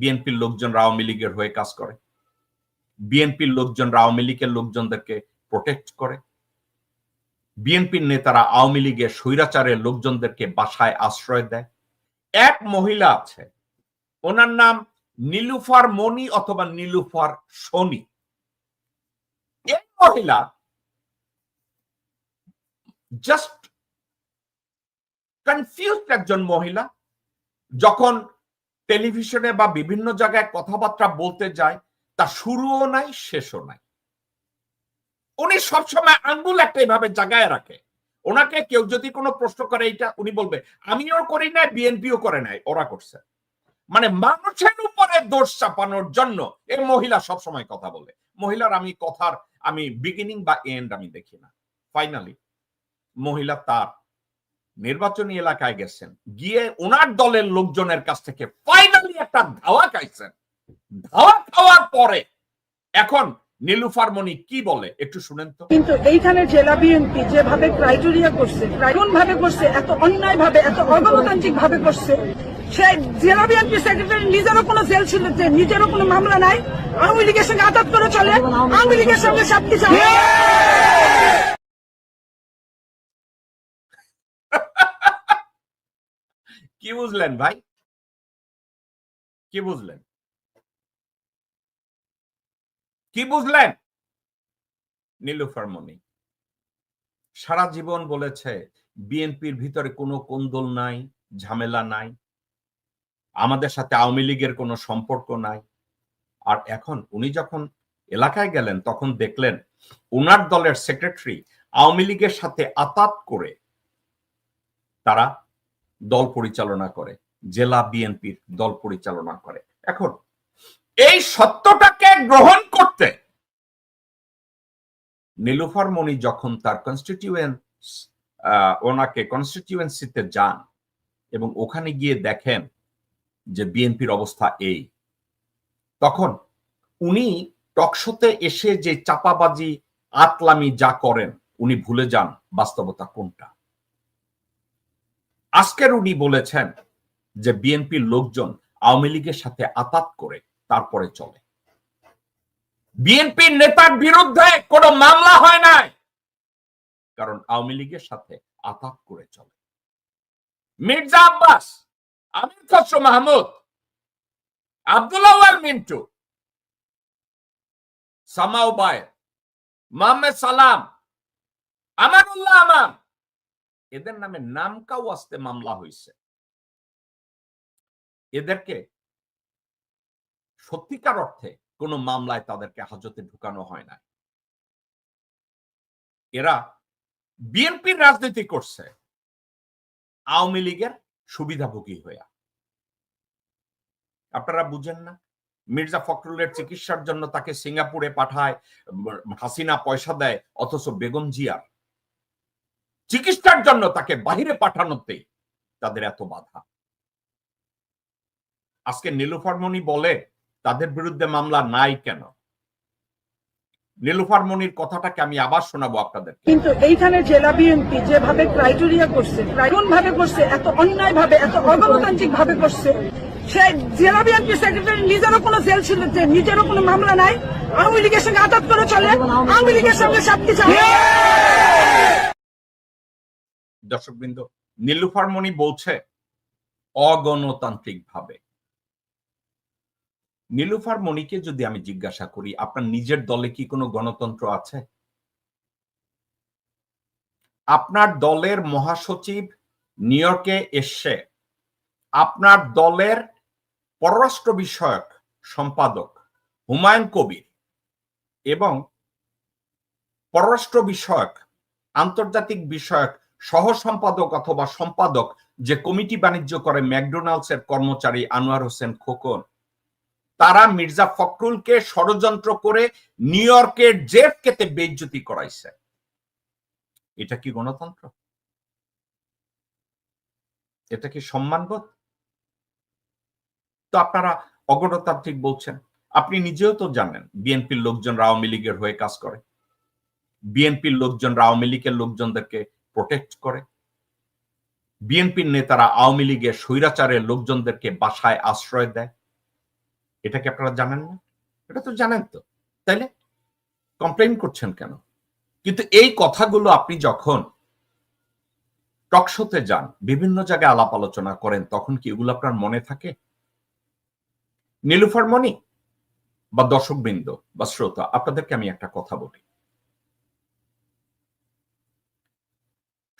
বিএনপির লোকজনরা আওয়ামী লীগের হয়ে কাজ করে। বিএনপির লোকজনরা আওয়ামী লীগের লোকজনদেরকে প্রোটেক্ট করে। বিএনপির নেতারা আওয়ামী লীগের স্বৈরাচারের লোকজনদেরকে বাসায় আশ্রয় দেয়। এক মহিলা আছে, ওনার নাম নীলুফার মনি অথবা নীলুফার শনি। এই মহিলা জাস্ট কনফিউজড একজন মহিলা, যখন টেলিভিশনে বা বিভিন্ন জায়গায় কথাবার্তা বলতে যায়, তা শুরুও নাই, শেষও নাই। উনি সবসময় আঙ্গুল একটা এভাবে জায়গায় রাখে। ওনাকে কেউ যদি কোনো প্রশ্ন করে, এইটা উনি বলবে, আমিও করি নাই, বিএনপিও করে নাই। ওরা করছে। মানে মানুষের উপরে দোষ চাপানোর জন্য এই মহিলা সবসময় কথা বলে। মহিলার আমি কথার, আমি বিগিনিং বা এন্ড আমি দেখি না। ফাইনালি মহিলা তার নির্বাচনী এলাকায় গেছেন। গিয়ে ওনার দলের লোকজনের কাছ থেকে ফাইনালি একটা ধাওয়া খাইছেন। ধাওয়া খাওয়ার পরে এখন নীলুফার মনি কি বলে একটু শুনেন তো। কিন্তু এইখানে জেলা বিএনপি যেভাবে ক্রাইটেরিয়া করছে এমন ভাবে করছে এত অন্যায় ভাবে এত অগণতান্ত্রিক ভাবে করছে সে জেলা বিএনপি সেক্রেটারি নিজেরও কোনো জেল ছিল যে নিজেরও কোনো মামলা নাই আওয়ামী লীগের সঙ্গে আঘাত করে চলে আওয়ামী লীগের সঙ্গে সবকিছু কি বুঝলেন ভাই? কি বুঝলেন? কি বুঝলেন? নীলুফার মনি সারা জীবন বলেছে, বিএনপির ভিতরে কোনো কোন্দল নাই, ঝামেলা নাই, আমাদের সাথে আওয়ামী লীগের কোনো সম্পর্ক নাই। আর এখন উনি যখন এলাকায় গেলেন, তখন দেখলেন উনার দলের সেক্রেটারি আওয়ামী লীগের সাথে আতাত করে তারা দল পরিচালনা করে, জেলা বিএনপির দল পরিচালনা করে। এখন, এই সত্যটাকে গ্রহণ করতে নীলুফার মনি যখন তার কনস্টিটিউয়েন্স ওনাকে কনস্টিটিউয়েন্সিতে যান এবং ওখানে গিয়ে দেখেন যে বিএনপির অবস্থা এই, তখন উনি টকশোতে এসে যে চাপাবাজি, আতলামি যা করেন, উনি ভুলে যান বাস্তবতা কোনটা। আজকের উনি বলেছেন যে বিএনপির লোকজন আওয়ামী লীগের সাথে আতাত করে তারপরে চলে। বিএনপির নেতার বিরুদ্ধে কোনো মামলা হয় নাই। কারণ আওয়ামী লীগের সাথে আতাত করে চলে। মির্জা আব্বাস, আমির খসরু মাহমুদ, আব্দুল্লাহ মিন্টু সামাও বায় মোহাম্মদ সালাম, আমানুল্লাহ আমাম এদের নামে নামকাও আসতে মামলা হয়েছে এদেরকে সত্যিকার অর্থে কোন মামলায় তাদেরকে হাজতে ঢুকানো হয় না এরা বিএনপির রাজনীতি করছে, আওয়ামী লীগের সুবিধাভোগী হইয়া। আপনারা বুঝেন না, মির্জা ফখরুলের চিকিৎসার জন্য তাকে সিঙ্গাপুরে পাঠায় হাসিনা পয়সা দেয়, অথচ বেগম জিয়ার। চিকিৎসার জন্য তাকে বাহিরে পাঠানোতেই তাদের এত বাধা। আজকে নীলুফারমণি বলে তাদের বিরুদ্ধে মামলা নাই কেন? নীলুফারমণির কথাটাকে আমি আবার শোনাবো আপনাদের কিন্তু এইখানে জেলা বিএনপি যেভাবে ক্রাইটেরিয়া করছে এমন ভাবে করছে এত অন্যায় ভাবে এত অগণতান্ত্রিক ভাবে করছে সে জেলা বিএনপি সেক্রেটারি নিজেরও কোনো জেল ছিল যে নিজেরও কোনো মামলা নাই আওয়ামী লীগের সঙ্গে আঘাত করে চলে আওয়ামী লীগের সঙ্গে সবকিছু দর্শকবৃন্দ নীলুফারমণি বলছে অগণতান্ত্রিক ভাবে নীলুফার মণিকে যদি আমি জিজ্ঞাসা করি, আপনার নিজের দলে কি কোনো গণতন্ত্র আছে? আপনার দলের মহাসচিব নিউ ইয়র্কে এসে আপনার দলের পররাষ্ট্র বিষয়ক সম্পাদক হুমায়ুন কবির এবং পররাষ্ট্র বিষয়ক, আন্তর্জাতিক বিষয়ক সহ সম্পাদক অথবা সম্পাদক যে কমিটি বাণিজ্য করে ম্যাকডোনাল্ডস এর কর্মচারী আনোয়ার হোসেন খোকন। তারা মির্জা ফখরুলকে ষড়যন্ত্র করে নিউ ইয়র্কের জেফ কেতে বেজ্জতি করাইছে। এটা কি গণতন্ত্র? এটা কি সম্মানবোধ? তো আপনারা অগণতান্ত্রিক বলছেন। আপনি নিজেও তো জানেন, বিএনপির লোকজন আওয়ামী লীগের হয়ে কাজ করে। বিএনপির লোকজনরা আওয়ামী লীগের লোকজনদেরকে প্রোটেক্ট করে। বিএনপির নেতারা আওয়ামী লীগের স্বৈরাচারের লোকজনদেরকে বাসায় আশ্রয় দেয়। এটা কি আপনারা জানেন না? এটা তো জানেন তো। তাইলে কমপ্লেন করছেন কেন? কিন্তু এই কথাগুলো আপনি যখন টকশোতে যান, বিভিন্ন জায়গায় আলাপ আলোচনা করেন, তখন কি এগুলো আপনার মনে থাকে? নীলুফার মনি বা দর্শকবৃন্দ বা শ্রোতা, আপনাদেরকে আমি একটা কথা বলি।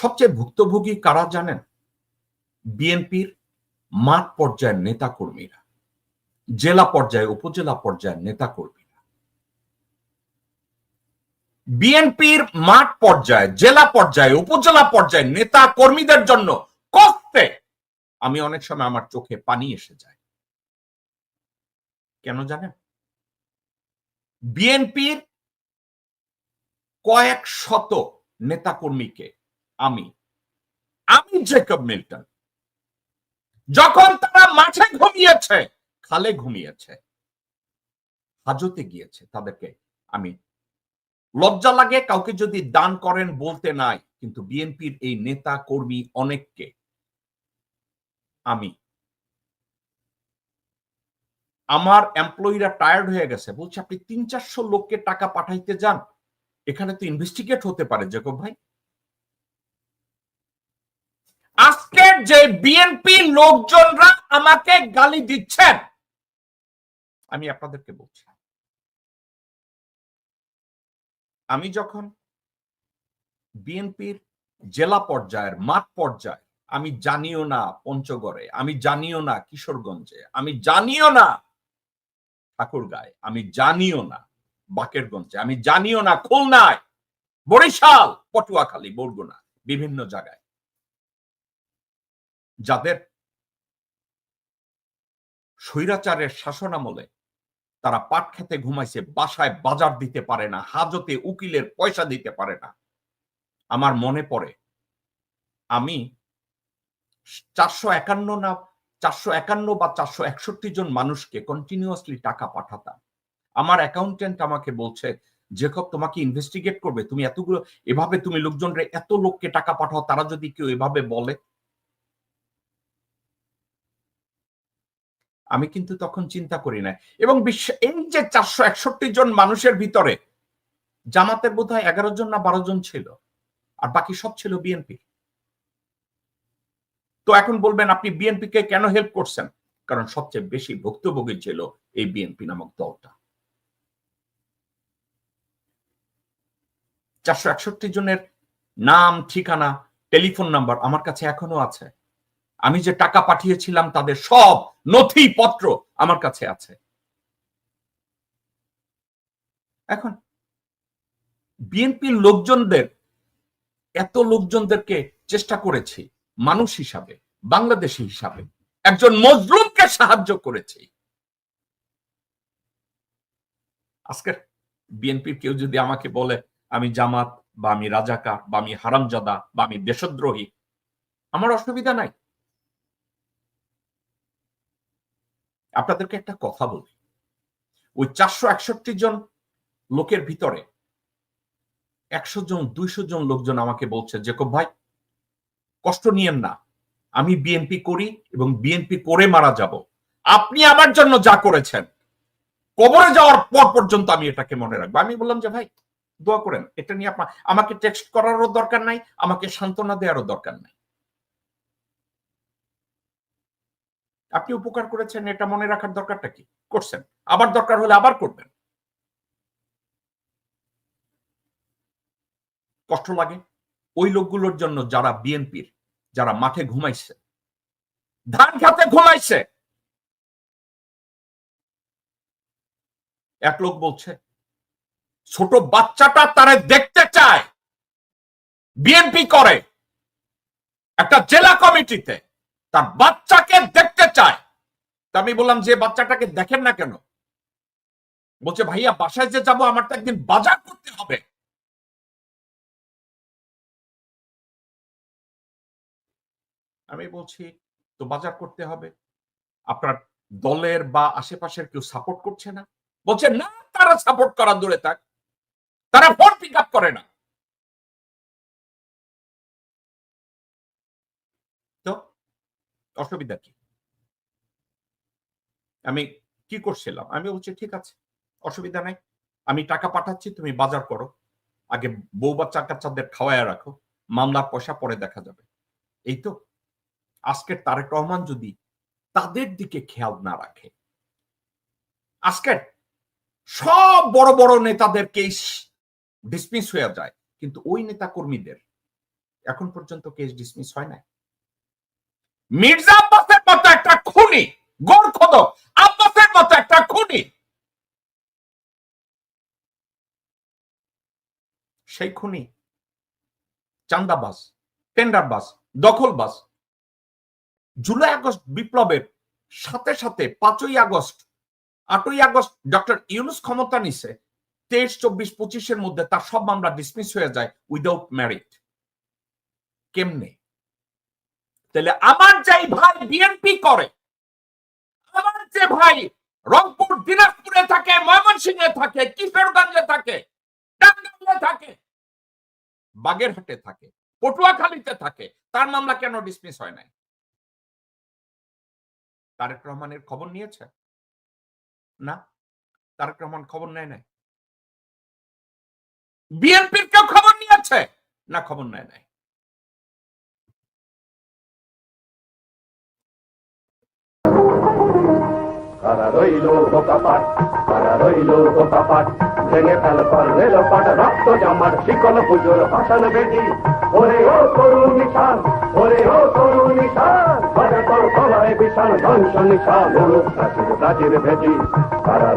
সবচেয়ে ভুক্তভোগী কারা জানেন? বিএনপির মাঠ পর্যায়ের নেতাকর্মীরা, জেলা পর্যায়ে, উপজেলা পর্যায়ের নেতাকর্মীরা। বিএনপির মাঠ পর্যায়ে, জেলা পর্যায়ে, উপজেলা পর্যায়ে নেতা কর্মীদের জন্য কষ্টে আমি অনেক সময় আমার চোখে পানি এসে যায়। কেন জানেন? বিএনপির কয়েক শত নেতাকর্মীকে আমি। আমি জেকব মিল্টন যখন তারা মাঠে ঘুমিয়েছে, খালে ঘুমিয়েছে, হাজতে গিয়েছে, তাদেরকে আমি লজ্জা লাগে, কাউকে যদি দান করেন বলতে নাই, কিন্তু বিএনপির এই নেতা কর্মী অনেককে আমি, আমার এমপ্লয়িরা টায়ার্ড হয়ে গেছে। বলছে, আপনি তিন চারশো লোককে টাকা পাঠাইতে যান। এখানে তো ইনভেস্টিগেট হতে পারে জেকব ভাই। আজকের যে বিএনপি লোকজনরা আমাকে গালি দিচ্ছেন, আমি আপনাদেরকে বলছি। আমি যখন বিএনপির জেলা পর্যায়ের, মাঠ পর্যায়ে, আমি জানিও না পঞ্চগড়ে, আমি জানিও না কিশোরগঞ্জে, আমি জানিও না ঠাকুরগাঁয়, আমি জানিও না বাকেরগঞ্জে, আমি জানিও না খুলনায়, বরিশাল, পটুয়াখালী, বরগুনা, বিভিন্ন জায়গায়। যাদের স্বৈরাচারের শাসনামলে তারা পাট খেতে ঘুমাইছে, বাসায় বাজার দিতে পারে না, হাজতে উকিলের পয়সা দিতে পারে না। আমার মনে পড়ে, আমি চারশো একান্ন না, চারশো একান্ন বা চারশো একষট্টি জন মানুষকে কন্টিনিউয়াসলি টাকা পাঠাতাম। আমার অ্যাকাউন্টেন্ট আমাকে বলছে, জেকব, তোমাকে ইনভেস্টিগেট করবে, তুমি এতগুলো, এভাবে তুমি লোকজনরে এত লোককে টাকা পাঠাও, তারা যদি কেউ এভাবে বলে আমি কিন্তু তখন চিন্তা করি না এবং বিশ্ব, এই যে চারশো একষট্টি জন মানুষের ভিতরে জামাতের বোধ হয় এগারো জন না বারো জন ছিল, আর বাকি সব ছিল বিএনপি তো এখন বলবেন আপনি বিএনপি কে কেন হেল্প করছেন? কারণ সবচেয়ে বেশি ভুক্তভোগী ছিল এই বিএনপি নামক দলটা। চারশো একষট্টি জনের নাম, ঠিকানা, টেলিফোন নাম্বার আমার কাছে এখনও আছে। আমি যে টাকা পাঠিয়েছিলাম তাদের সব নথিপত্র আমার কাছে আছে। এখন, বিএনপির লোকজনদের, এত লোকজনদেরকে চেষ্টা করেছি, মানুষ হিসাবে, বাংলাদেশি হিসাবে, একজন মজলুমকে সাহায্য করেছি। আজকের বিএনপির কেউ যদি আমাকে বলে, আমি জামাত বা আমি রাজাকার বা আমি হারামজাদা বা আমি দেশদ্রোহী, আমার অসুবিধা নাই। আপনাদেরকে একটা কথা বলি। ওই চারশো একষট্টি জন লোকের ভিতরে একশো জন, দুইশো জন লোকজন আমাকে বলছে, জেকব ভাই, কষ্ট নিয়েন না। আমি বিএনপি করি এবং বিএনপি করে মারা যাব। আপনি আমার জন্য যা করেছেন, কবরে যাওয়ার পর পর্যন্ত আমি এটাকে মনে রাখব। আমি বললাম যে, ভাই, দোয়া করেন। এটা নিয়ে আপনার আমাকে টেক্সট করারও দরকার নাই, আমাকে সান্ত্বনা দেওয়ারও দরকার নাই। আপনি উপকার করেছেন, এটা মনে রাখার দরকারটা কি? করছেন। আবার দরকার হলে আবার করবেন। কষ্ট লাগে। ওই লোকগুলোর জন্য যারা বিএনপির, যারা মাঠে ঘুমাইছে, ধান খাতে ঘুমাইছে। এক লোক বলছে, ছোট বাচ্চাটা তারে দেখতে চায়। বিএনপি করে। একটা জেলা কমিটিতে। তার বাচ্চাকে দেখতে চায়। তা আমি বললাম, যে বাচ্চাটাকে দেখেন না কেন? বলছে, ভাইয়া, বাসায় যে যাব আমার তো একদিন বাজার করতে হবে। আমি বলছি, তো বাজার করতে হবে। আপনার দলের বা আশেপাশের কেউ সাপোর্ট করছে না? বলছে, না, তারা সাপোর্ট করার দূরে থাক। তারা ভোট পিক আপ করে না তো অসুবিধা কি? আমি কি করছিলাম? আমি বলছি, ঠিক আছে, অসুবিধা নাই। আমি টাকা পাঠাচ্ছি, তুমি বাজার করো। আগে বউ বাচ্চা কাচ্চাদের খাওয়ায় রাখো। মামলার পয়সা পরে দেখা যাবে। এই তো, আজকের তারেক রহমান যদি তাদের দিকে খেয়াল না রাখে, আজকের সব বড় বড় নেতাদের কেস ডিসমিস হয়ে যায়। কিন্তু ওই নেতা কর্মীদের এখন পর্যন্ত কেস ডিসমিস হয় না মির্জা আব্বাসের মতো একটা খুনি গোরখদ আব্বাসের মতো একটা খুনি। সেই খুনি চান্দাবাস টেন্ডারবাস দখলবাস জুলাই আগস্ট বিপ্লবের সাথে সাথে পাঁচই আগস্ট, আটই আগস্ট ডক্টর ইউনুস ক্ষমতা নিছে, তেইশ, চব্বিশ, পঁচিশের মধ্যে তার সব মামলা ডিসমিস হয়ে যায় উইদাউট ম্যারিট কেমনে? তাহলে আমার যাই ভাই বিএনপি করে, আমার যে ভাই রংপুর, দিনাজপুরে থাকে, ময়মনসিংহে থাকে, কিশোরগঞ্জে থাকে থাকে, বাগেরহাটে থাকে, পটুয়াখালীতে থাকে, তার মামলা কেন ডিসমিস হয় নাই? তারেক রহমানের খবর নিয়েছে? না? তারেক রহমান খবর নেয় নাই? বিএনপির কেউ খবর নিয়েছে? না, খবর নেয় নাই। কারা রইল বোকাপাট কারা রইল বোকাপাট ভেঙে ফেল পারলে লোপাট, রক্ত জামার শিকল পুজোর ভাষণ বেটি। ওরে ও তরুণ নিশান, ওরে ও তরুণ নিশান ঘরে তোর তলায় বিশাল ধ্বংস নিশান প্রাচীর প্রাচীর কারা